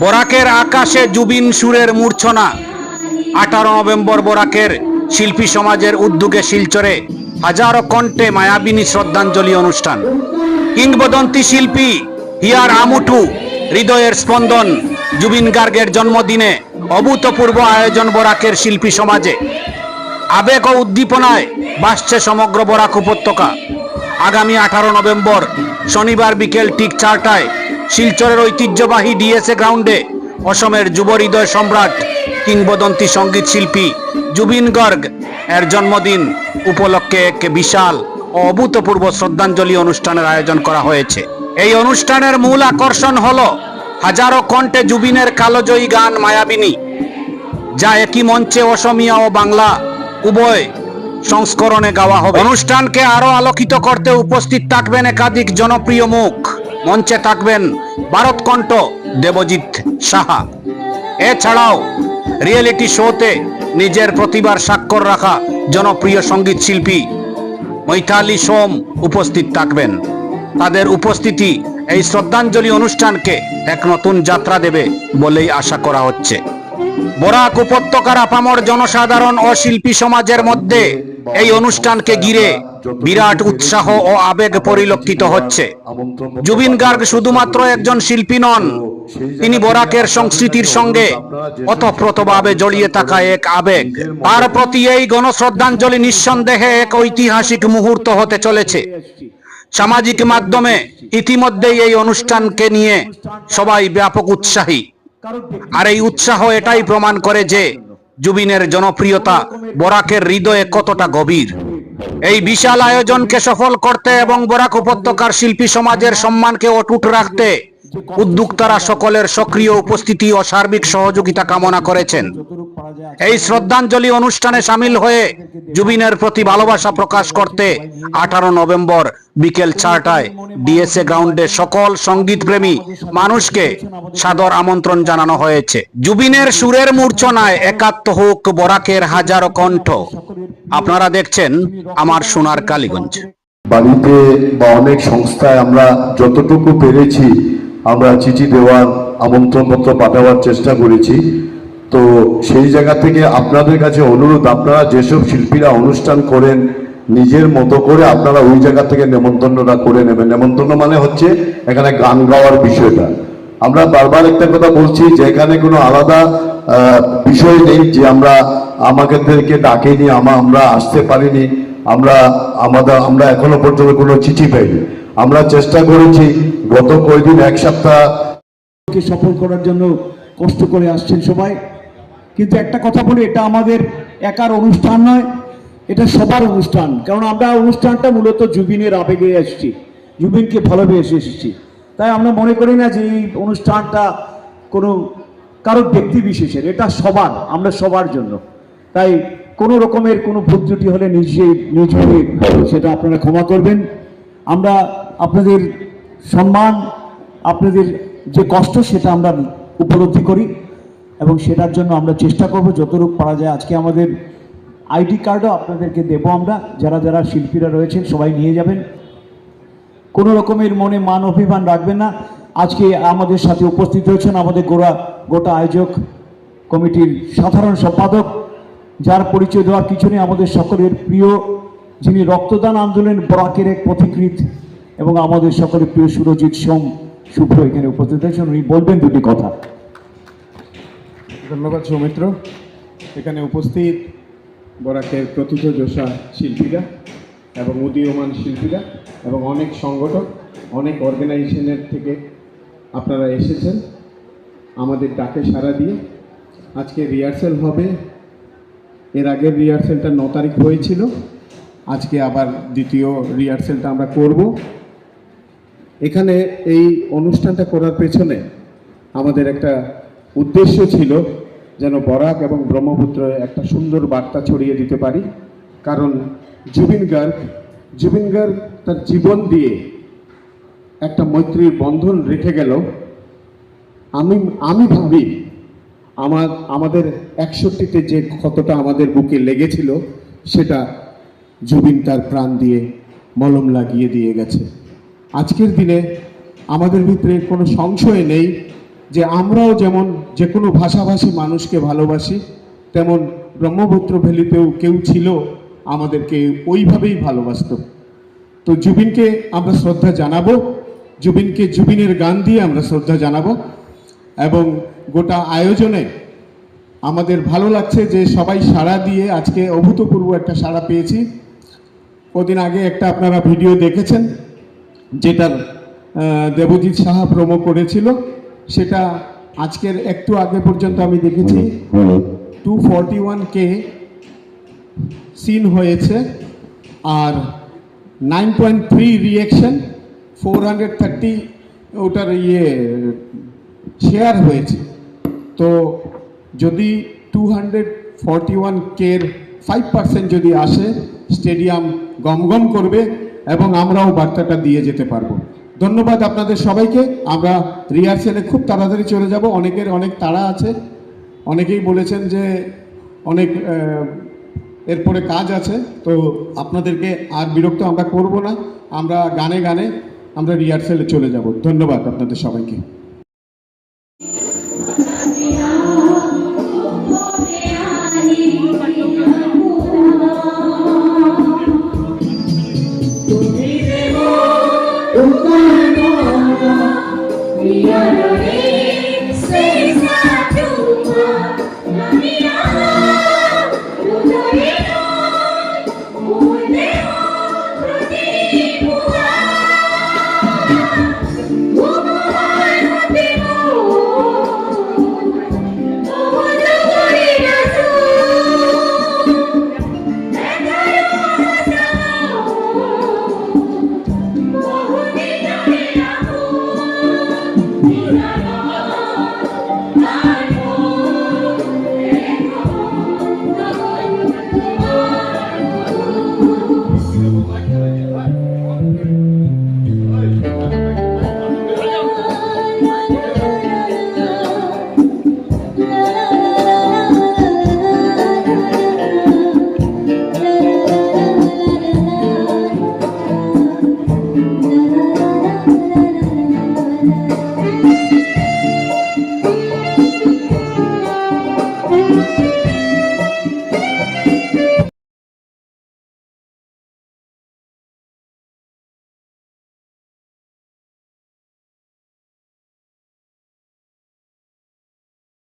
বরাকের আকাশে জুবিন সুরের মূর্ছনা। আঠারো নভেম্বর বরাকের শিল্পী সমাজের উদ্যোগে শিলচরে হাজারো কণ্ঠে মায়াবিনী শ্রদ্ধাঞ্জলি অনুষ্ঠান। কিংবদন্তি শিল্পী হিয়ার আমুটু হৃদয়ের স্পন্দন জুবিন গার্গের জন্মদিনে অভূতপূর্ব আয়োজন বরাকের শিল্পী সমাজে। আবেগ ও উদ্দীপনায় বাসছে সমগ্র বরাক উপত্যকা। আগামী আঠারো নভেম্বর শনিবার বিকেল ঠিক চারটায় শিলচরের ঐতিহ্যবাহী ডিএসএ গ্রাউন্ডে অসমের যুব হৃদয় সম্রাট, কিংবদন্তি সংগীত শিল্পী জুবিন গর্গ এর জন্মদিন উপলক্ষে এক বিশাল অভূতপূর্ব শ্রদ্ধাঞ্জলি অনুষ্ঠানের আয়োজন করা হয়েছে। এই অনুষ্ঠানের মূল আকর্ষণ হল হাজারো কণ্ঠে জুবিনের কালোজয়ী গান মায়াবিনী, যা একই মঞ্চে অসমিয়া ও বাংলা উভয় সংস্করণে গাওয়া হবে। অনুষ্ঠানকে আরও আলোকিত করতে উপস্থিত থাকবেন একাধিক জনপ্রিয় মুখ। মঞ্চে থাকবেন ভারতকণ্ঠ দেবজিৎ সাহা। এছাড়াও রিয়েলিটি শোতে নিজের প্রতিভার স্বাক্ষর রাখা জনপ্রিয় সংগীত শিল্পী মৈথালি সোম উপস্থিত থাকবেন। তাদের উপস্থিতি এই শ্রদ্ধাঞ্জলি অনুষ্ঠানকে এক নতুন যাত্রা দেবে বলেই আশা করা হচ্ছে। বরাক উপত্যকার আপামর জনসাধারণ ও শিল্পী সমাজের মধ্যে এই অনুষ্ঠানকে ঘিরে বিরাট উৎসাহ ও আবেগ পরিলক্ষিত হচ্ছে। জুবিন গার্গ শুধুমাত্র একজন শিল্পী নন, তিনি বরাকের সংস্কৃতির সঙ্গে অতপ্রতভাবে জড়িয়ে থাকা এক আবেগ। তার প্রতি এই গণশ্রদ্ধাঞ্জলি নিঃসন্দেহে এক ঐতিহাসিক মুহূর্ত হতে চলেছে। সামাজিক মাধ্যমে ইতিমধ্যেই এই অনুষ্ঠানকে নিয়ে সবাই ব্যাপক উৎসাহী। আর এই উৎসাহ এটাই প্রমাণ করে যে জুবিনের জনপ্রিয়তা বরাকের হৃদয়ে কতটা গভীর? এই বিশাল আয়োজনকে সফল করতে এবং বরাক উপত্যকার শিল্পী সমাজের সম্মানকে অটুট রাখতে উদ্যোক্তারা সকলের সক্রিয় উপস্থিতি ও সার্বিক সহযোগিতা কামনা করেছেন। এই শ্রদ্ধাঞ্জলি অনুষ্ঠানে সামিল হয়ে জুবিনের প্রতি ভালোবাসা প্রকাশ করতে আঠারো নভেম্বর বিকেল চারটায় ডিএসএ গ্রাউন্ডে সকল সংগীত প্রেমী মানুষকে সাদর আমন্ত্রণ জানানো হয়েছে। জুবিনের সুরের মূর্ছনায় একাত্ম হোক বরাকের হাজারো কণ্ঠ। আপনারা দেখছেন আমার সোনার কালীগঞ্জ। বাড়িতে বা অনেক সংস্থায় আমরা যতটুকু পেরেছি আমরা চিঠি দেওয়ার আমন্ত্রণপত্র পাঠাবার চেষ্টা করেছি। তো সেই জায়গা থেকে আপনাদের কাছে অনুরোধ, আপনারা যেসব শিল্পীরা অনুষ্ঠান করেন, নিজের মতো করে আপনারা ওই জায়গা থেকে নেমন্তন্নটা করে নেবেন। নেমন্তন্ন মানে হচ্ছে এখানে গান গাওয়ার বিষয়টা। আমরা বারবার একটা কথা বলছি যে এখানে কোনো আলাদা বিষয় নেই যে আমরা আমাদেরকে ডাকেনি, আমা, আমরা আসতে পারিনি, আমরা আমাদের, আমরা এখনও পর্যন্ত কোনো চিঠি পাইনি। আমরা চেষ্টা করেছি গত কয়েকদিন, এক সপ্তাহ কে সফল করার জন্য কষ্ট করে আসছেন সবাই। কিন্তু একটা কথা বলি, এটা আমাদের একার অনুষ্ঠান নয়, এটা সবার অনুষ্ঠান। কারণ আমরা অনুষ্ঠানটা মূলত জুবিনের আবেগে এসেছি, জুবিনকে ভালোবেসে এসেছি। তাই আমরা মনে করি না যে এই অনুষ্ঠানটা কোনো, কারও ব্যক্তি বিশেষের, এটা সবার, আমরা সবার জন্য। তাই কোনো রকমের কোনো ভুল ত্রুটি হলে নিজে, নিজ সেটা আপনারা ক্ষমা করবেন। আমরা আপনাদের সম্মান, আপনাদের যে কষ্ট, সেটা আমরা উপলব্ধি করি। এবং সেটার জন্য আমরা চেষ্টা করব যতটুকু পারা যায়। আজকে আমাদের আইডি কার্ডও আপনাদেরকে দেবো আমরা। যারা যারা শিল্পীরা রয়েছেন, সবাই নিয়ে যাবেন। কোনো রকমের মনে মান অভিমান রাখবেন না। আজকে আমাদের সাথে উপস্থিত হয়েছেন আমাদের গোড়া, গোটা আয়োজক কমিটির সাধারণ সম্পাদক, যার পরিচয় দেওয়ার কিছু নেই আমাদের সকলের প্রিয় যিনি রক্তদান আন্দোলন বরাকের এক পথিকৃত এবং আমাদের সকলের প্রিয় সুরজিৎ সোম শুভ্র এখানে উপস্থিত হয়েছেন উনি বলবেন দুটি কথা। ধন্যবাদ, সৌমিত্র। এখানে উপস্থিত বরাকের প্রথিতযশা শিল্পীরা এবং উদীয়মান শিল্পীরা এবং অনেক সংগঠক, অনেক অর্গানাইজেশনের থেকে আপনারা এসেছেন। আমাদের ডাকে সাড়া দিয়ে আজকে রিহার্সেল হবে। এর আগের রিহার্সেলটা ন তারিখ হয়েছিল। আজকে আবার দ্বিতীয় রিহার্সেলটা আমরা করব। এখানে এই অনুষ্ঠানটা করার পেছনে আমাদের একটা উদ্দেশ্য ছিল যেন বরাক এবং ব্রহ্মপুত্র একটা সুন্দর বার্তা ছড়িয়ে দিতে পারি। কারণ জুবিন গার্গ জুবিন গার্গ তার জীবন দিয়ে একটা মৈত্রীর বন্ধন রেখে গেল। আমি আমি ভাবি আমার, আমাদের একষট্টিতে যে ক্ষতটা আমাদের বুকে লেগেছিল, সেটা জুবিন তার প্রাণ দিয়ে মলম লাগিয়ে দিয়ে গেছে। আজকের দিনে আমাদের ভিতরে কোনো সংশয় নেই। যে আমরাও যেমন যে কোনো ভাষাভাষী মানুষকে ভালোবাসি, তেমন ব্রহ্মপুত্র ভ্যালিতেও কেউ ছিল আমাদেরকে ওইভাবেই ভালোবাসতো। তো জুবিনকে আমরা শ্রদ্ধা জানাব, জুবিনকে জুবিনের গান দিয়ে আমরা শ্রদ্ধা জানাব এবং গোটা আয়োজনে আমাদের ভালো লাগছে যে সবাই সাড়া দিয়ে আজকে অভূতপূর্ব একটা সাড়া পেয়েছি। কদিন আগে একটা আপনারা ভিডিও দেখেছেন, যেটার দেবজিৎ সাহা প্রোমো করেছিল। সেটা আজকের একটু আগে পর্যন্ত আমি দেখেছি। Two forty one K seen হয়েছে আর nine point three reaction four hundred thirty ওটার ইয়ে শেয়ার হয়েছে। তো যদি টু হান্ড্রেড ফর্টি ওয়ান কের ফাইভ পার্সেন্ট যদি আসে স্টেডিয়াম গমগম করবে এবং আমরাও বার্তাটা দিয়ে যেতে পারব। ধন্যবাদ আপনাদের সবাইকে। আমরা রিহার্সেলে খুব তাড়াতাড়ি চলে যাব। অনেকের অনেক তাড়া আছে। অনেকেই বলেছেন যে অনেক এরপরে কাজ আছে। তো আপনাদেরকে আর বিরক্ত আমরা করব না। আমরা গানে গানে আমরা রিহার্সেলে চলে যাব। ধন্যবাদ আপনাদের সবাইকে।